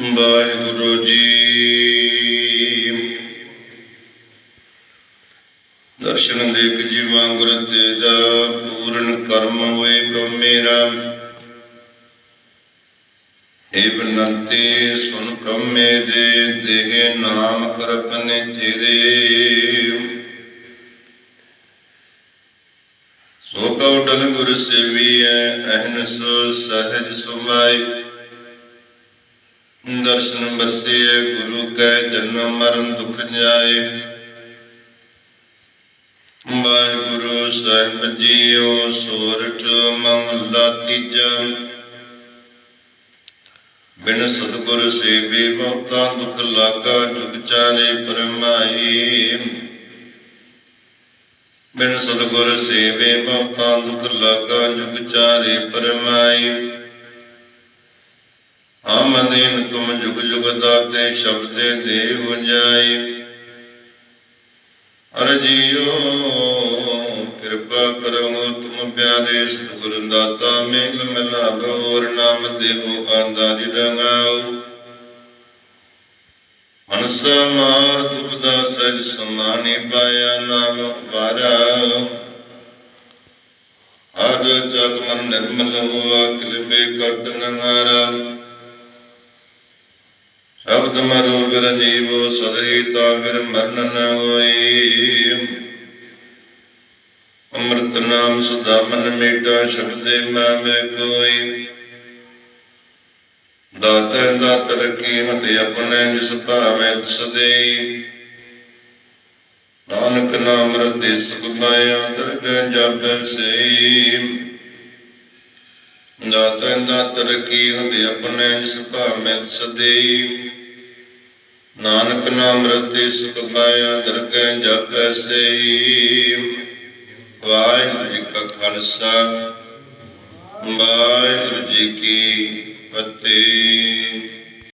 ਵਾਹਿਗੁਰੂ ਜੀ। ਦਰਸ਼ਨ ਦੇਖ ਜੀਵਾਂ ਗੁਰ ਤੇਜਾ ਪੂਰਨ ਕਰਮ ਹੋਏ ਬ੍ਰਹਮੇਰਾ ਏ ਬਨੰਤੇ ਸੁਨ ਬ੍ਰਹਮੇ ਦੇ, ਦੇਹ ਨਾਮ ਕਰਪਨੇ ਤੇਰੇ। ਸੋ ਕਉ ਡਲ ਗੁਰ ਸੇਵੀਐ ਅਹਨਸ ਸਹਿਜ ਸੁਮਾਈ ਦਰਸ਼ਨ ਬਰਸਿਐ ਗੁਰੂ ਕੈ ਜਨਮ ਮਰਨ ਦੁਖ ਜਾਏ। ਵਾਹਿਗੁਰੂ ਸਾਹਿਬ ਜੀਓ ਸੋਰਠ ਮਹਲਾ ਤੀਜਾ। ਬਿਨ ਸਤਿਗੁਰ ਸੇਵੇ, ਬਹੁਤਾ ਦੁਖ ਲਾਗਾ, ਜੁਗ ਚਾਰੇ ਪਰਮਾਈ ਬਿਨ ਸਤਿਗੁਰ ਸੇਵੇ, ਬਹੁਤਾ ਦੁਖ ਲਾਗਾ, ਜੁਗ ਚਾਰੇ ਪਰਮਾਈ ਆਮਦੀਨ ਤੁਮ ਜੁਗ ਜੁਗ ਦਾਤੇ ਸ਼ਬਦੇ ਦੇਵ ਜਾਈ ਅਰ ਜੀਓ ਕਿਰਪਾ ਕਰੋ ਤੁਮ ਪਿਆਰੇ ਸਤਿਗੁਰ ਦਾਤਾ, ਮੇਲ ਮਿਲਾ ਭੋਰ ਨਾਮ ਦੇਵੋ ਆਂਦਾ ਜੀ ਰੰਗਾਓ। ਮਨਸਾ ਮਾਰ ਦੁਬਦਾ ਸਜ ਸਮਾਨੀ ਪਾਇਆ ਨਾਮ ਵਾਰਾ। ਹਰ ਜਗ ਮਨ ਨਿਰਮਲ ਹੋਆ ਕਿਲਬੇ ਕਟ ਨੰਗਾਰਾ। ਸ਼ਬਦ ਮਰੋ ਬਿਰ ਜੀਵੋ ਸਦਈ ਤਾ ਬਿਰ ਮਰਨ ਨ ਹੋਈ ਅੰਮ੍ਰਿਤ ਨਾਮ ਸਦਾ ਮਨ ਮੀਟਾ ਸ਼ਬਦੇ ਮੈਂ ਕੋਈ ਦਾਤੈ ਦਾਤ ਰਖੀ ਹਤ ਆਪਣੇ ਜਿਸ ਭਾਵੇਂ ਤਿਸ ਨਾਨਕ ਨਾਮ ਰਤੇ ਸੁਖ ਪਾਇਆ ਦਰਗਹਿ ਜਾਪੈ ਸਈ ਦਾਤੈ ਦਾਤ ਰਖੀ ਹਤ ਆਪਣੇ ਜਿਸ ਭਾਵੇਂ ਤਿਸ ਨਾਨਕ ਨਾਮ ਰਤੇ ਸੁਖ ਪਾਇਆ, ਦਰਗਹਿ ਜਾਪੈ ਸਈ ਵਾਹਿਗੁਰੂ ਜੀ ਕਾ ਖਾਲਸਾ, ਵਾਹਿਗੁਰੂ ਜੀ ਕੀ ਫਤਿਹ।